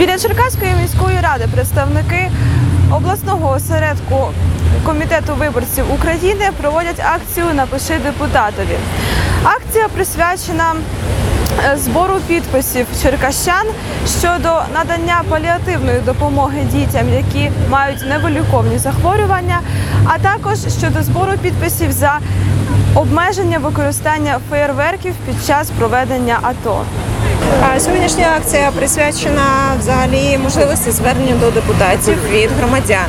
Біля Черкаської міської ради представники обласного осередку комітету виборців України проводять акцію Напиши депутатові. Акція присвячена е, збору підписів черкащан щодо надання паліативної допомоги дітям, які мають невиліковні захворювання, а також щодо збору підписів за обмеження використання феєрверків під час проведення АТО. Сьогоднішня акція присвячена взагалі можливості звернення до депутатів від громадян.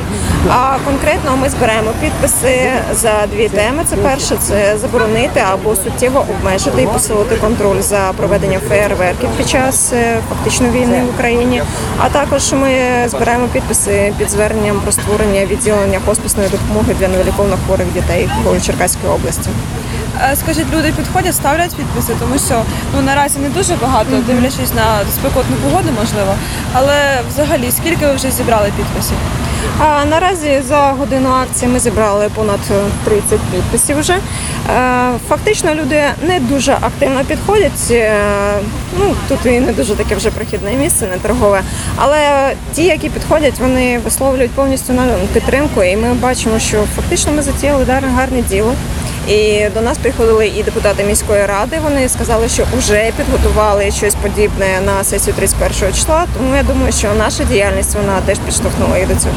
А конкретно ми збираємо підписи за дві теми. Це перше це заборонити або суттєво обмежити і посилити контроль за проведенням феєрверків під час е, фактично війни в Україні. А також ми збираємо підписи під зверненням про створення відділення хосписної допомоги для невиліковно хворих дітей по Черкаській області. Е, Скажіть, люди підходять, ставлять підписи, тому що ну наразі не дуже багато, дивлячись на спекотну погоду, можливо. Але взагалі, скільки ви вже зібрали підписів? А наразі за годину акції ми зібрали понад 30 підписів вже. Е, Фактично люди не дуже активно підходять. Е, Ну тут і не дуже таке вже прохідне місце, не торгове. Але ті, які підходять, вони висловлюють повністю на підтримку. І ми бачимо, що фактично ми затіяли гарне діло. І до нас приходили і депутати міської ради. Вони сказали, що вже підготували щось подібне на сесію 31 числа. Тому я думаю, що наша діяльність вона теж підштовхнула їх до цього.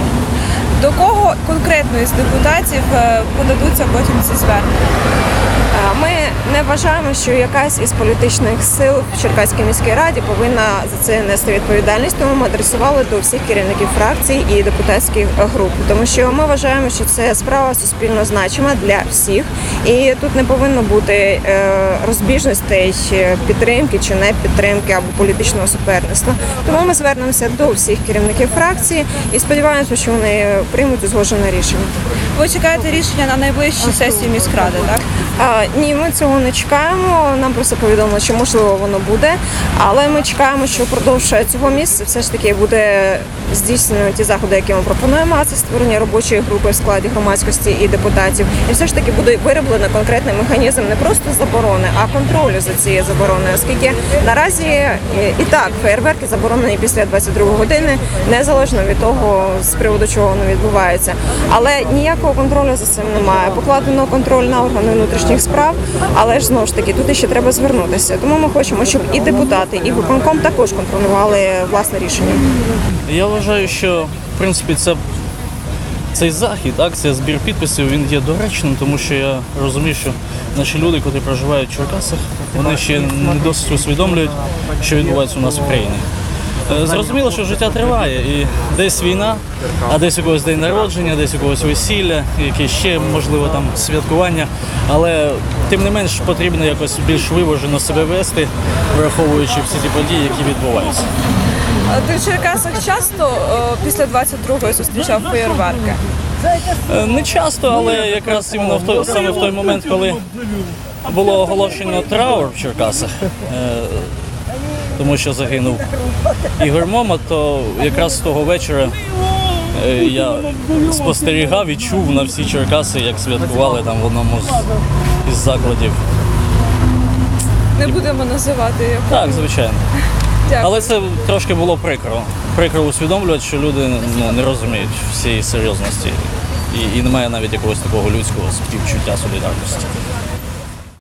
До кого конкретно із депутатів е, подадуться потім ці звернення? Ми не вважаємо, що якась із політичних сил в Черкаській міській раді повинна за це нести відповідальність. Тому ми адресували до всіх керівників фракцій і депутатських груп, тому що ми вважаємо, що це справа суспільно значима для всіх, і тут не повинно бути е, розбіжностей підтримки чи не підтримки або політичного суперництва. Тому ми звернемося до всіх керівників фракції і сподіваємося, що вони приймуть узгоджене рішення. Ви чекаєте рішення на найближчій сесії міськради, так? А, ні, ми цього не чекаємо. Нам просто повідомили, що можливо воно буде. Але ми чекаємо, що впродовж цього місяця все ж таки буде здійснено ті заходи, які ми пропонуємо. А це створення робочої групи в складі громадськості і депутатів. І все ж таки буде вироблено конкретний механізм не просто заборони, а контролю за цією забороною, оскільки наразі е, і так феєрверки заборонені після 22 години, незалежно від того, з приводу чого воно відбувається. Але ніякого контролю за цим немає. Покладено контроль на органи внутрішніх справ, але ж знову ж таки тут ще треба звернутися. Тому ми хочемо, щоб і депутати, і виконком також контролювали власне рішення. Вважаю, що в принципі це, цей захід, акція збір підписів, він є доречним, тому що я розумію, що наші люди, котрі проживають в Черкасах, вони ще не досить усвідомлюють, що відбувається у нас в Україні. Е, Зрозуміло, що життя триває, і десь війна, а десь у когось день народження, десь у когось весілля, якесь ще можливо там святкування. Але тим не менш потрібно якось більш виважено себе вести, враховуючи всі ті події, які відбуваються. Ти в Черкасах часто е, після 22-ї зустрічав феєрверки? Е, Не часто, але якраз іменно в той, саме в той момент, коли було оголошено траур в Черкасах, е, тому що загинув Ігор Момот, то якраз з того вечора я спостерігав і чув на всі Черкаси, як святкували там в одному з, із закладів. Не будемо називати його. Так, звичайно. Дякую. Але це трошки було прикро. Прикро усвідомлювати, що люди ну, не розуміють всієї серйозності. І, і немає навіть якогось такого людського співчуття солідарності.